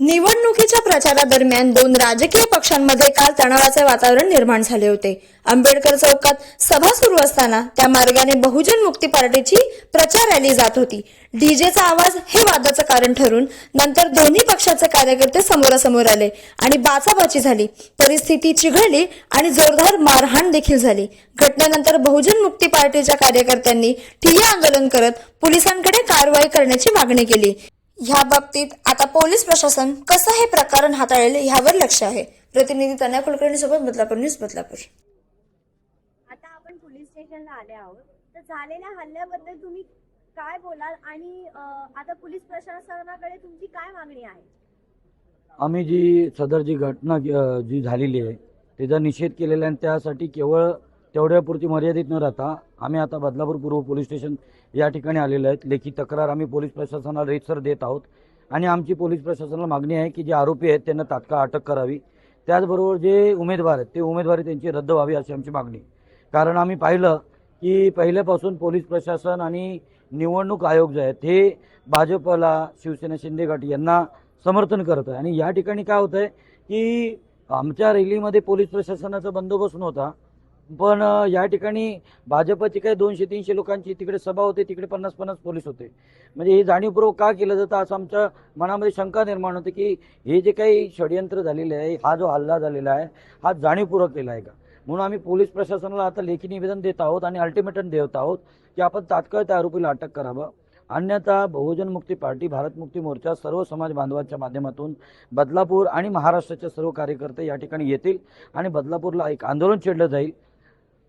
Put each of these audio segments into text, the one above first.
निवडणुकीच्या प्रचारादरम्यान दोन राजकीय पक्षांमध्ये काल तणावाचे वातावरण निर्माण झाले होते. आंबेडकर चौकात सभा सुरू असताना त्या मार्गाने बहुजन मुक्ती पार्टीची प्रचार रॅली जात होती. डीजेचा आवाज हे वादाचं कारण ठरून नंतर दोन्ही पक्षाचे कार्यकर्ते समोरासमोर आले आणि बाचाबाची झाली. परिस्थिती चिघळली आणि जोरदार मारहाण देखील झाली. घटनेनंतर बहुजन मुक्ती पार्टीच्या कार्यकर्त्यांनी ठिय्या आंदोलन करत पोलिसांकडे कारवाई करण्याची मागणी केली. ह्या बाबतीत आता पोलीस प्रशासन कसं हे प्रकरण हाताळेल ह्यावर लक्ष आहे. प्रतिनिधी तन्या कुलकर्णी सोबत बदलापूर न्यूज बदलापूर. आता आपण पोलीस स्टेशनला आले आहोत. तर झालेल्या हल्ल्याबद्दल तुम्ही काय बोलाल आणि आता पोलीस प्रशासनाकडे तुमची काय मागणी आहे? आम्ही जी सदर जी घटना जी झालेली आहे त्याचा निषेध केलेला आहे आणि त्यासाठी केवळ तेवढ्यापुरती मर्यादित न राहता आम्ही आता बदलापूर पूर्व पोलीस स्टेशन या ठिकाणी आलेलो आहेत. लेखी तक्रार आम्ही पोलीस प्रशासनाला रेतसर देत आहोत. आणि आमची पोलीस प्रशासनाला मागणी आहे की जे आरोपी आहेत त्यांना तात्काळ अटक करावी. त्याचबरोबर जे उमेदवार आहेत ते उमेदवारी त्यांची रद्द व्हावी अशी आमची मागणी आहे. कारण आम्ही पाहिलं की पहिल्यापासून पोलीस प्रशासन आणि निवडणूक आयोग जे आहेत हे भाजपला शिवसेना शिंदे गट यांना समर्थन करत आहे. आणि या ठिकाणी काय होतं आहे की आमच्या रॅलीमध्ये पोलीस प्रशासनाचा बंदोबस्त नव्हता. पण या ठिकाणी भाजपची काही दोनशे तीनशे लोकांची तिकडे सभा होते तिकडे पन्नास पन्नास पोलीस होते. म्हणजे हे जाणीवपूर्वक का केलं जातं असं आमच्या मनामध्ये शंका निर्माण होते की हे जे काही षडयंत्र झालेलं आहे हा जो हल्ला झालेला आहे हा जाणीवपूर्वक केला आहे का? म्हणून आम्ही पोलीस प्रशासनाला आता लेखी निवेदन देत आहोत आणि अल्टिमेटम देत आहोत की आपण तात्काळ त्या आरोपीला अटक करावं. अन्यथा बहुजन मुक्ती पार्टी भारत मुक्ती मोर्चा सर्व समाज बांधवांच्या माध्यमातून बदलापूर आणि महाराष्ट्राचे सर्व कार्यकर्ते या ठिकाणी येतील आणि बदलापूरला एक आंदोलन छेडलं जाईल.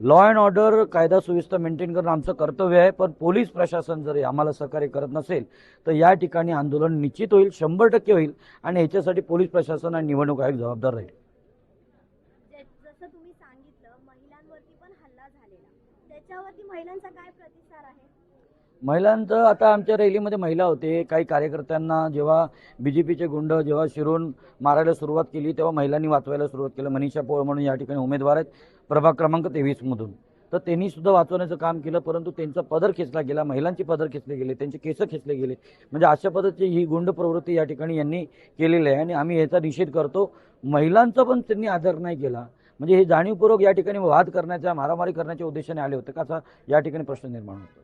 लॉ अँड ऑर्डर कायदा सुव्यवस्था मेंटेन करणं आमचं कर्तव्य आहे पण पोलीस प्रशासन जर आम्हाला सहकार्य करत नसेल तर या ठिकाणी आंदोलन निश्चित होईल शंभर टक्के होईल आणि याच्यासाठी पोलीस प्रशासन आणि निवडणूक आयोग जबाबदार राहील. महिलांवरती पण हल्ला झालेला. त्याच्यावरती महिलांचा काय प्रतिसाद आहे? महिलांचं आता आमच्या रॅलीमध्ये महिला होते. काही कार्यकर्त्यांना जेव्हा बी जे पीचे गुंड जेव्हा शिरून मारायला सुरुवात केली तेव्हा महिलांनी वाचवायला सुरुवात केलं. मनीषा पोळ म्हणून या ठिकाणी उमेदवार आहेत. प्रभाग क्रमांक तेवीसमधून. तर त्यांनी सुद्धा वाचवण्याचं काम केलं परंतु त्यांचा पदर खेचला गेला महिलांची पदर खेचले गेले त्यांचे केस खेचले गेले. म्हणजे अशा पद्धतीची ही गुंड प्रवृत्ती या ठिकाणी यांनी केलेली आहे आणि आम्ही याचा निषेध करतो. महिलांचा पण त्यांनी आदर नाही केला. म्हणजे हे जाणीवपूर्वक या ठिकाणी वाद करण्याच्या मारामारी करण्याच्या उद्देशाने आले होते का असा या ठिकाणी प्रश्न निर्माण होतो.